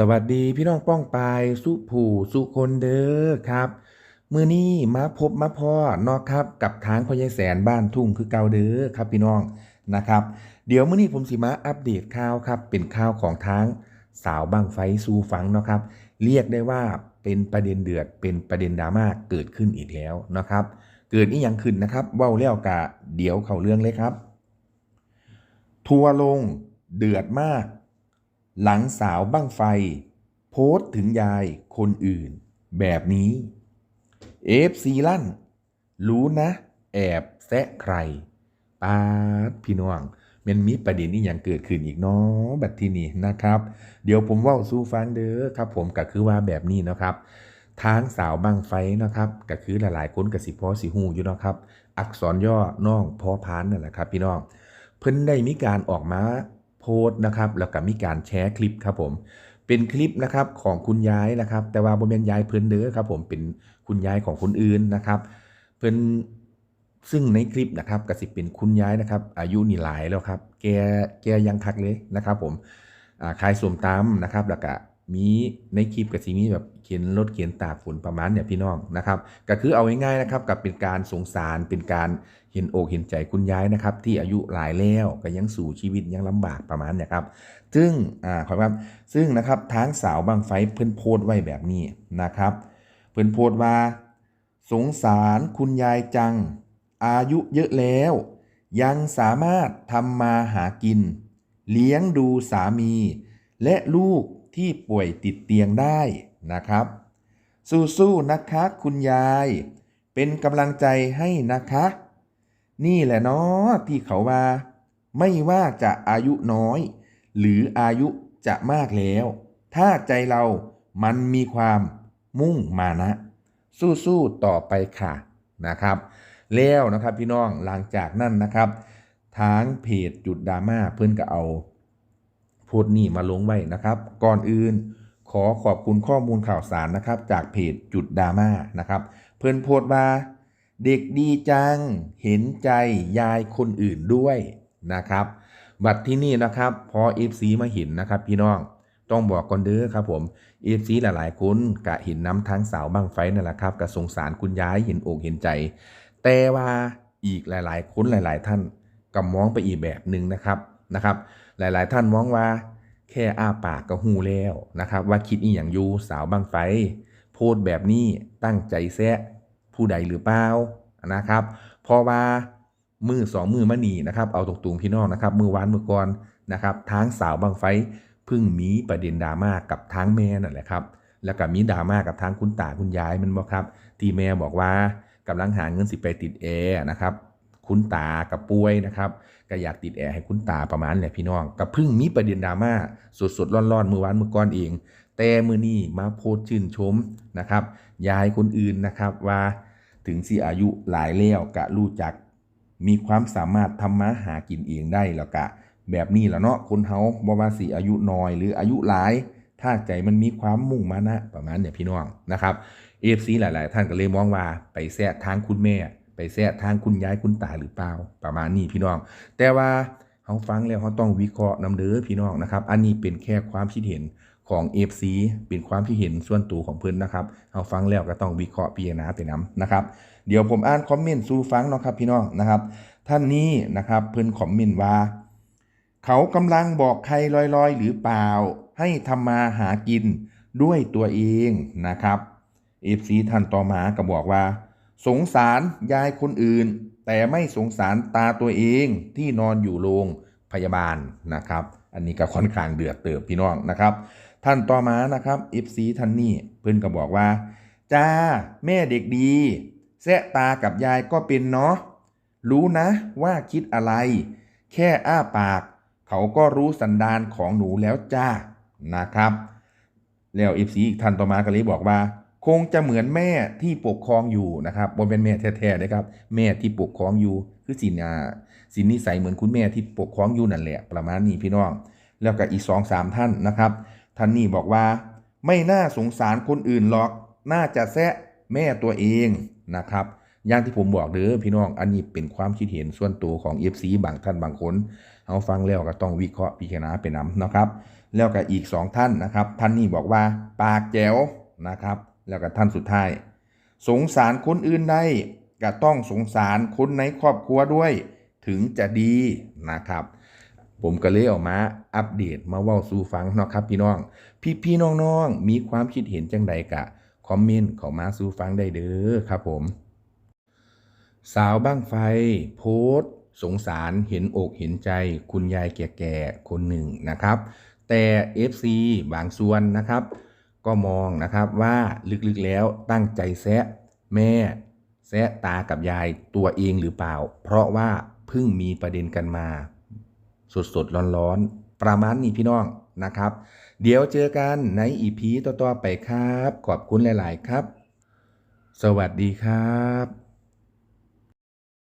สวัสดีพี่น้องป้องปายสุผูสุคนเด้อครับมือนี้มาพบมาพ่อเนอกครับกับทางพ่อใหญ่แสนบ้านทุ่งคือเก่าเด้อครับพี่น้องนะครับ เดี๋ยวมื้อนี้ผมสิมาอัปเดตข่าวครับ เป็นข่าวของทางสาวบางไฟสู่ฟังเนาะครับ เรียกได้ว่าเป็นประเด็นเดือดเป็นประเด็นดราม่าเกิดขึ้นอีกแล้วนะครับ เกิดอีหยังขึ้นนะครับเว้าแล้วกะเดี๋ยวเข้าเรื่องเลยครับ ทัวร์ลงเดือดมาก หลังสาวบั้งไฟ โพสต์ถึงยายคนอื่น แบบนี้เอฟซีลั่น รู้นะ แอบแซะใครปาดพี่น้องมันมีประเด็นนี้อย่างเกิดขึ้นอีกเนาะแบบที่นี่นะครับ เดี๋ยวผมว่าสู้ฟังเด้อครับผมก็คือว่าแบบนี้นะครับ ทางสาวบังไฟนะครับก็คือหลายๆคนกับสิพอสิหูอยู่นะครับ อักษรย่อน้องพอพานนั่นแหละครับ พี่น้องเพิ่นได้มีการออกมา พสต์นะครับแล้วก็มีการแชร์คลิปครับผมเป็นคลิปนะครับของคุณยายนะครับ แต่ว่าบมเป็นยายเพิ่นเด้อครับผมเป็นคุณยายของคนอื่นนะครับ เพิ่นซึ่งในคลิปนะครับกสิเป็นคุณยายนะครับ อายุนี่หลายแล้วครับ แกแกยังคักเลยนะครับ ผมขายสวมตามนะครับแล้วก็ มีในคลิปก็สิมีแบบเขียนรถเขียนตากฝนประมาณเนี่ยพี่น้องนะครับก็คือเอาง่ายๆนะครับกับเป็นการสงสารเป็นการเห็นอกเห็นใจคุณยายนะครับ ที่อายุหลายแล้วก็ยังสู่ชีวิตยังลำบากประมาณเนี่ยครับซึ่งอ่าขอครับซึ่งนะครับทางสาวบางไฟเพิ่อนโพสไว้แบบนี้นะครับ เพิ่อนโพสว่า สงสารคุณยายจัง อายุเยอะแล้ว ยังสามารถทำมาหากิน เลี้ยงดูสามี และลูก ที่ป่วยติดเตียงได้นะครับ สู้ๆนะคะคุณยาย เป็นกำลังใจให้นะคะ นี่แหละเนาะที่เขาว่า ไม่ว่าจะอายุน้อย หรืออายุจะมากแล้ว ถ้าใจเรามันมีความมุ่งมานะ สู้ๆต่อไปค่ะนะครับ แล้วนะครับพี่น้องหลังจากนั้นนะครับทางเพจจุดดราม่าเพื่อนก็เอา พสต์นี่มาลงไว้นะครับ ก่อนอื่นขอขอบคุณข้อมูลข่าวสารนะครับ จากเพจจุดดราม่านะครับ เพื่อนโพสต์ว่า เด็กดีจัง เห็นใจยายคนอื่นด้วยนะครับบัตรที่นี่นะครับ พอ FC มาเห็นนะครับ พี่น้องต้องบอกก่อนเด้อครับผม FC หลายๆคนกะเห็นน้ำทั้งสาวบางไฟนั่นแหละครับกะสงสารคุณยายเห็นอกเห็นใจ แต่ว่าอีกหลาย ๆ คนหลาย ๆ ท่านก็มองไปอีกแบบหนึ่งนะครับนะครับ หลาย ๆ ท่านมองว่า แค่อ้าปากก็หูแล้วนะครับ ว่าคิดอีหยังอยู่สาวบางไฟ โพสต์แบบนี้ตั้งใจแซะผู้ใดหรือเปล่านะครับเพราะว่ามือสองมือมานีนะครับเอาตรงพี่น้องนะครับมือวานมือก่อนนะครับทางสาวบางไฟพิ่งมีประเด็นดราม่ากับทางแม่นั่นแหละครับแล้วก็มีดราม่ากับทางคุณตาคุณยายมันบอกครับ ที่แม่บอกว่ากำลังหาเงินสิไปติดแอร์นะครับ คุณตากับป่วยนะครับก็อยากติดแอร์ให้คุณตาประมาณเนี่ยพี่น้องก็เพิ่งมีประเด็นดราม่าสดๆร้อนๆมือวานมือก่อนเอง แต่มือนี้มาโพสชื่นชมนะครับยายคนอื่นนะครับว่าถึงสิอายุหลายแล้วกะรู้จัก มีความสามารถทำมาหากินเองได้แล้วกะ แบบนี้แหละเนาะคนเฮาบ่ว่าสิอายุน้อยหรืออายุหลายถ้าใจมันมีความมุ่งมานะประมาณเนี่ยพี่น้องนะครับ AFC หลาย ๆ ท่านก็เลยมองว่าไปแซะทางคุณแม่ ไปแซะทางคุณย้ายคุณตาหรือเปล่าประมาณนี้พี่น้อง แต่ว่าเฮาฟังแล้วเฮาต้องวิเคราะห์นำเด้อพี่น้องนะครับ อันนี้เป็นแค่ความคิดเห็นของ FC เป็นความคิดเห็นส่วนตัวของเพิ่อนนะครับเฮาฟังแล้วก็ต้องวิเคราะห์พิจารณาไปนํนะครับ เดี๋ยวผมอ่านคอมเมนต์สู่ฟังเนาะครับพี่น้องนะครับ ท่านนี้นะครับเพิ่อนคอมเมนต์ว่า เขากำลังบอกใครลอยๆ หรือเปล่า ให้ทำมาหากินด้วยตัวเองนะครับเอฟซีท่านต่อมาก็บอกว่า สงสารยายคนอื่น แต่ไม่สงสารตาตัวเองที่นอนอยู่โรงพยาบาลนะครับ อันนี้ก็ค่อนข้างเดือดเติบพี่น้องนะครับ ท่านต่อมานะครับเอฟซีท่านนี้เพิ่นก็บอกว่าจ้าแม่เด็กดีแซะตากับยายก็เป็นเนาะรู้นะว่าคิดอะไร แค่อ้าปาก เขาก็รู้สันดานของหนูแล้วจ้านะครับ แล้วอีซีอีกท่านต่อมาก็เลยบอกว่า คงจะเหมือนแม่ที่ปกครองอยู่นะครับบนเป็นแม่แท้ๆนะครับ แม่ที่ปกครองอยู่คือสินอาสินนิสัยเหมือนคุณแม่ที่ปกครองอยู่นั่นแหละ ประมาณนี้พี่น้อง แล้วก็อีกสองสามท่านนะครับ ท่านนี้บอกว่า ไม่น่าสงสารคนอื่นหรอก น่าจะแซะแม่ตัวเองนะครับอย่างที่ผมบอกเด้อพี่น้องอันนี้เป็นความคิดเห็นส่วนตัวของ FC บางท่านบางคนเอาฟังแล้วก็ต้องวิเคราะห์พิจารณาไปนำนะครับ แล้วก็อีกสองท่านนะครับ ท่านนี้บอกว่าปากแจ๋วนะครับ แล้วก็ท่านสุดท้าย สงสารคนอื่นได้ก็ต้องสงสารคนในครอบครัวด้วย ถึงจะดีนะครับ ผมก็เลยออกมาอัปเดตมาเว้าสู่ฟังเนาะครับพี่น้อง พี่ๆน้องๆมีความคิดเห็นจังใดกะคอมเมนต์เข้ามาสู่ฟังได้เด้อครับผม สาวบ้างไฟ โพสต์สงสารเห็นอกเห็นใจคุณยายแก่ๆคนหนึ่งนะครับ แต่ FC บางส่วนนะครับ ก็มองนะครับว่าลึกๆแล้วตั้งใจแซะแม่แซะตากับยายตัวเองหรือเปล่า เพราะว่าเพิ่งมีประเด็นกันมา สดๆร้อนๆ ประมาณนี้พี่น้องนะครับ เดี๋ยวเจอกันในอีพีต่อๆไปครับ ขอบคุณหลาย ๆ ครับ สวัสดีครับ